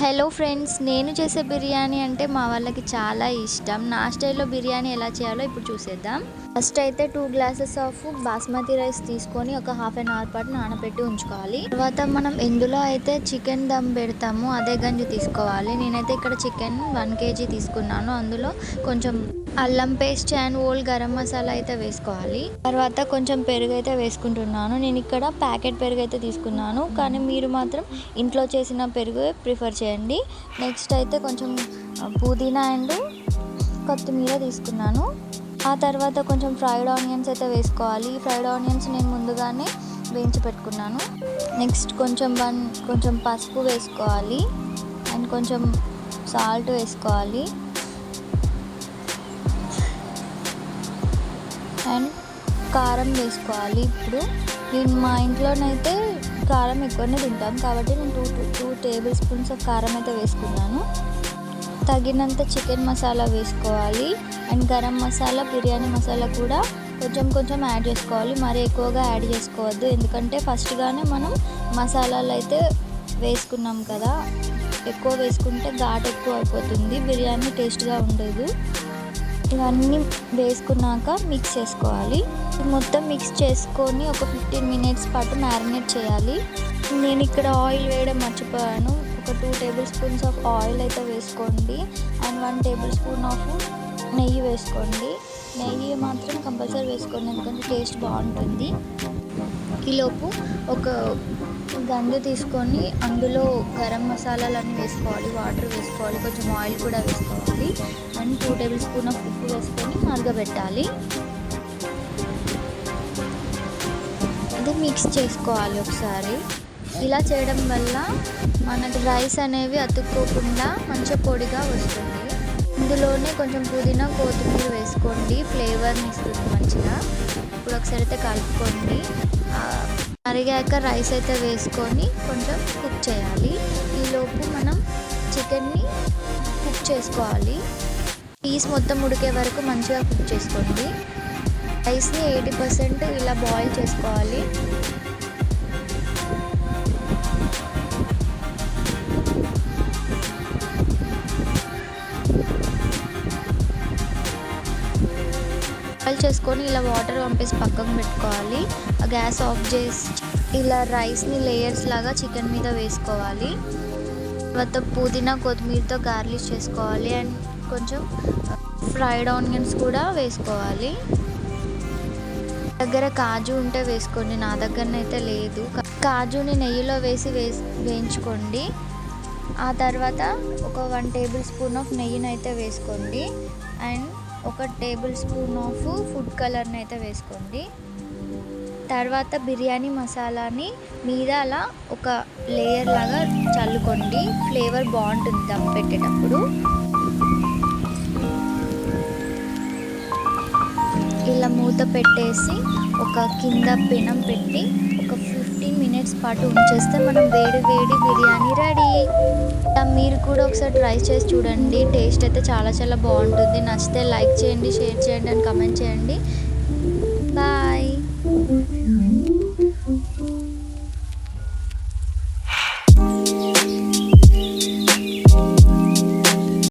Hello friends నేను చేసే బిర్యానీ అంటే మా వాళ్ళకి చాలా ఇష్టం. నా స్టైల్లో బిర్యానీ ఎలా చేయాలో ఇప్పుడు చూసేద్దాం. ఫస్ట్ అయితే two glasses of basmati rice తీసుకొని ఒక హాఫ్ అన్ అవర్ పాటు నానబెట్టి ఉంచుకోవాలి. తర్వాత మనం ఎందులో అయితే చికెన్ దమ్ పెడతామో అదే గంజి తీసుకోవాలి. నేనైతే ఇక్కడ చికెన్ వన్ కేజీ తీసుకున్నాను. అందులో కొంచెం అల్లం paste and whole garam masala అయితే వేసుకోవాలి. తర్వాత కొంచెం పెరుగు అయితే వేసుకుంటున్నాను. నేను ఇక్కడ ప్యాకెట్ పెరుగు అయితే తీసుకున్నాను. కానీ మీరు మాత్రం ఇంట్లో చేసిన పెరుగు ప్రిఫర్ చేయండి. నెక్స్ట్ అయితే కొంచెం పుదీనా అండ్ కొత్తిమీర తీసుకున్నాను. ఆ తర్వాత కొంచెం ఫ్రైడ్ ఆనియన్స్ అయితే వేసుకోవాలి. ఈ ఫ్రైడ్ ఆనియన్స్ నేను ముందుగానే వేయించి పెట్టుకున్నాను. నెక్స్ట్ కొంచెం వన్ కొంచెం పసుపు వేసుకోవాలి. అండ్ కొంచెం సాల్ట్ వేసుకోవాలి. అండ్ కారం వేసుకోవాలి ఇప్పుడు. నేను మా ఇంట్లోనైతే కారం ఎక్కువనే తింటాం. కాబట్టి నేను two two table spoons of కారం అయితే వేసుకున్నాను. తగినంత చికెన్ మసాలా వేసుకోవాలి. అండ్ గరం మసాలా బిర్యానీ మసాలా కూడా కొంచెం కొంచెం యాడ్ చేసుకోవాలి. మరీ ఎక్కువగా యాడ్ చేసుకోవద్దు. ఎందుకంటే ఫస్ట్గానే మనం మసాలాలు అయితే వేసుకున్నాం కదా. ఎక్కువ వేసుకుంటే ఘాట్ ఎక్కువ అయిపోతుంది. బిర్యానీ టేస్ట్గా ఉండదు. ఇవన్నీ వేసుకున్నాక మిక్స్ చేసుకోవాలి. మొత్తం మిక్స్ చేసుకొని ఒక ఫిఫ్టీన్ మినిట్స్ పాటు మ్యారినేట్ చేయాలి. నేను ఇక్కడ ఆయిల్ వేయడం మర్చిపోయాను. ఒక two table spoons of oil అయితే వేసుకోండి. And one table spoon of నెయ్యి వేసుకోండి. నెయ్యి మాత్రం కంపల్సరీ వేసుకోండి. ఎందుకంటే టేస్ట్ బాగుంటుంది. ఈలోపు ఒక గంజు తీసుకొని అందులో గరం మసాలాలన్నీ వేసుకోవాలి. వాటర్ వేసుకోవాలి. కొంచెం ఆయిల్ కూడా వేసుకోవాలి. And two table spoon of ఉప్పు వేసుకొని మరగబెట్టాలి అది మిక్స్ చేసుకోవాలి ఒకసారి. ఇలా చేయడం వల్ల మనకి రైస్ అనేవి అతుక్కోకుండా మంచిగా పొడిగా వస్తుంది. ఇందులోనే కొంచెం పుదీనా కొత్తిమీర వేసుకోండి. ఫ్లేవర్ని ఇస్తుంది మంచిగా. ఇప్పుడు ఒకసారి అయితే కలుపుకోండి. మరిగాక రైస్ అయితే వేసుకొని కొంచెం కుక్ చేయాలి. ఈలోపు మనం చికెన్ని కుక్ చేసుకోవాలి. పీస్ మొత్తం ఉడికే వరకు మంచిగా కుక్ చేసుకోండి. రైస్ని ఎయిటీ పర్సెంట్ ఇలా బాయిల్ చేసుకోవాలి. బాయిల్ చేసుకొని ఇలా వాటర్ పంపేసి పక్కకు పెట్టుకోవాలి. ఆ గ్యాస్ ఆఫ్ చేసి ఇలా రైస్ని లేయర్స్ లాగా చికెన్ మీద వేసుకోవాలి. తర్వాత పుదీనా కొత్తిమీరతో గార్లిష్ చేసుకోవాలి అండ్ కొంచెం ఫ్రైడ్ ఆనియన్స్ కూడా వేసుకోవాలి. దగ్గర కాజు ఉంటే వేసుకోండి నా దగ్గరనైతే లేదు. కాజుని నెయ్యిలో వేసి వేసి వేయించుకోండి. ఆ తర్వాత ఒక వన్ టేబుల్ స్పూన్ ఆఫ్ నెయ్యిని అయితే వేసుకోండి. అండ్ ఒక టేబుల్ స్పూన్ ఆఫ్ ఫుడ్ కలర్ని అయితే వేసుకోండి. తర్వాత బిర్యానీ మసాలాని మీద అలా ఒక లేయర్ లాగా చల్లుకోండి. ఫ్లేవర్ బాగుంటుంది దమ్ పెట్టేటప్పుడు. ఇలా మూత పెట్టేసి ఒక కింద పెనం పెట్టి ఒక ఫిఫ్టీన్ మినిట్స్ పాటు ఉంచేస్తే మనం వేడి వేడి బిర్యానీ రెడీ. మీరు కూడా ఒకసారి ట్రై చేసి చూడండి. టేస్ట్ అయితే చాలా చాలా బాగుంటుంది. నచ్చితే లైక్ చేయండి షేర్ చేయండి అండ్ కమెంట్ చేయండి. బాయ్.